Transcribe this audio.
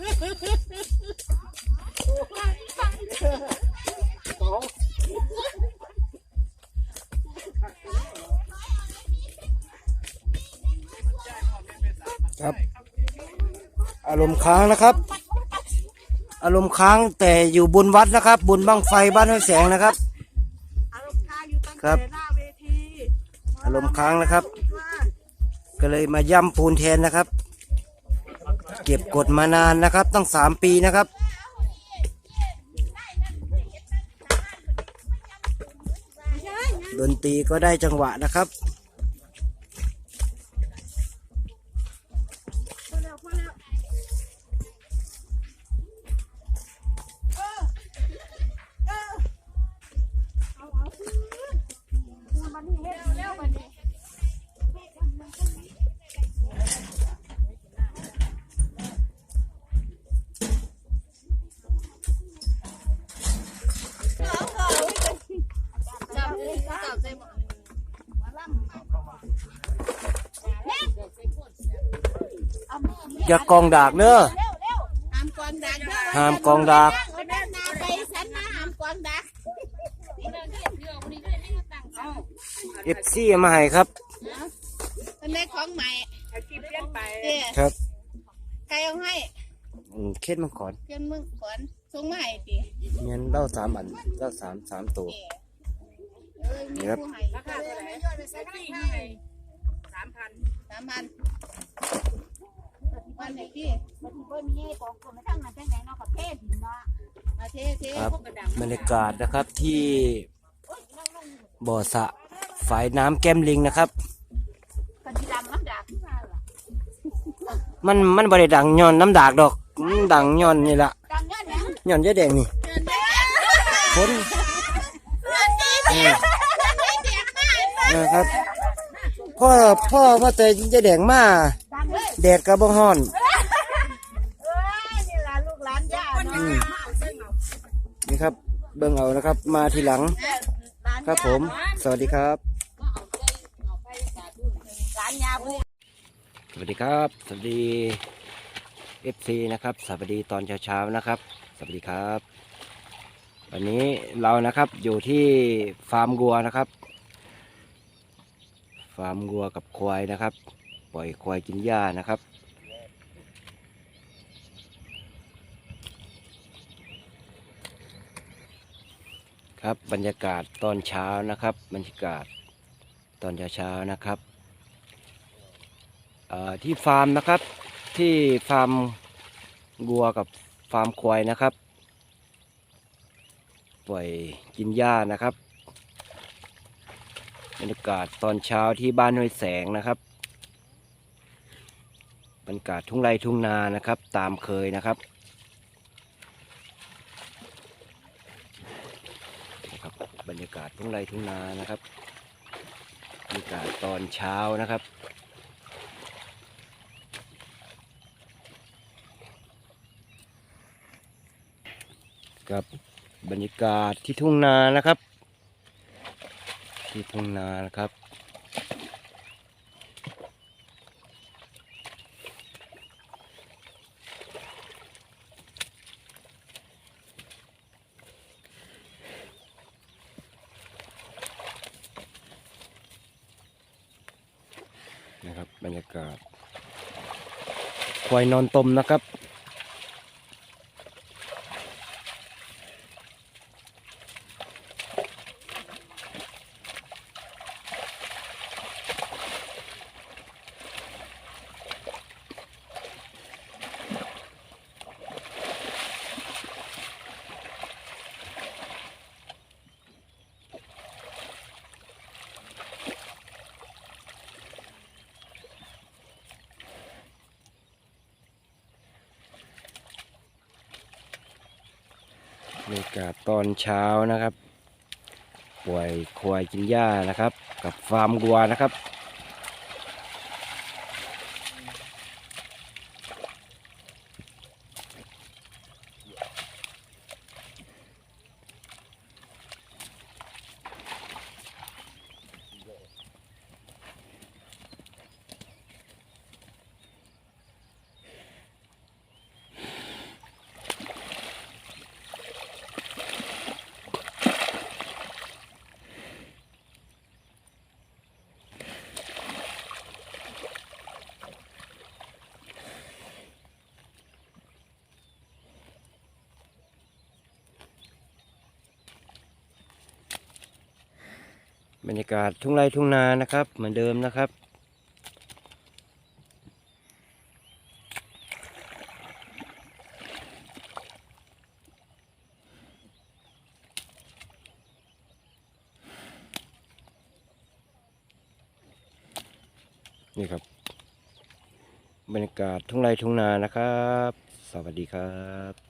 ครับ อารมณ์ค้างนะครับ อารมณ์ค้างแต่อยู่บนวัดนะครับ บนบังไฟบ้านห้วยแสงนะครับ อารมณ์ค้างอยู่ตั้งครัแต่บหน้าเวทีอารมณ์ค้างนะครับ ก็เลยมาย่ำปูนแทนนะครับ ก็บกดมานานนะครับ ตั้งสามปีนะครับ ดนตรีก็ได้จังหวะนะครับ อย่ากองดากเนอะหามกวางดักเด้อห้ามกองดากเอาด้านหน้าไปสันนะหามกวางดักเอฟซีมาให้ครับ เป็นแม่ของใหม่ไอ้ที่เปลี่ยนไปเจ้ครับใครเอาให้อืมเคล็ดมังกรเพื่อนมึงก่อนส่งมาให้ติเงี้ยเล่าสามอันเล่าสามสามตัวเออมีผู้ให้ราคาเท่าไหร่สามพันสามพัน วันไหนพี่มันเพิ่มมีของคนไม่ทั้งนั้นจังไหนเนาะประเทศเนาะมาเทเทครับบรรยากาศนะครับที่บ่อสระฝายน้ำแก้มลิงนะครับ กันที่ดำน้ำดาบขึ้นมาล่ะมันมันบริดังย้อนน้ำดากดอกมันดังย้อนนี่ละดำยอดยังย้อนยาแดงนี่คนเออนะครับพ่อพ่อว่าแต่ยาแดงมา ดำเลยแดดกระบห้อน เบิ่งเอานะครับ มาทีหลังหลานครับผม สวัสดีครับหลานยาผู้สวัสดีครับ สวัสดีเอฟซีนะครับ สวัสดีตอนเช้าๆนะครับ สวัสดีครับ วันนี้เรานะครับอยู่ที่ฟาร์มวัวนะครับ ฟาร์มวัวกับควายนะครับ ปล่อยควายกินหญ้านะครับ ครับบรรยากาศตอนเช้านะครับ บรรยากาศตอนเช้าๆนะครับที่ฟาร์มนะครับที่ฟาร์มวัวกับฟาร์มควายนะครับ ปล่อยกินหญ้านะครับ บรรยากาศตอนเช้าที่บ้านห้วยแสงนะครับ บรรยากาศทุ่งไร่ทุ่งนานะครับ ตามเคยนะครับนะครั บรรยากาศทุ่งไร่ทุ่งนานะครับบรรยากาศตอนเช้านะครับกับบรรยากาศที่ทุ่งนานะครับ ที่ทุ่งนานะครับ รรรยากาศควายนอนตมนะครับ บรรยากาศตอนเช้านะครับ ป่วยควายกินหญ้านะครับ กับฟาร์มวัวนะครับ บรรยากาศทุ่งไร่ทุ่งนานะครับ เหมือนเดิมนะครับ นี่ครับ บรรยากาศทุ่งไร่ทุ่งนานะครับ สวัสดีครับ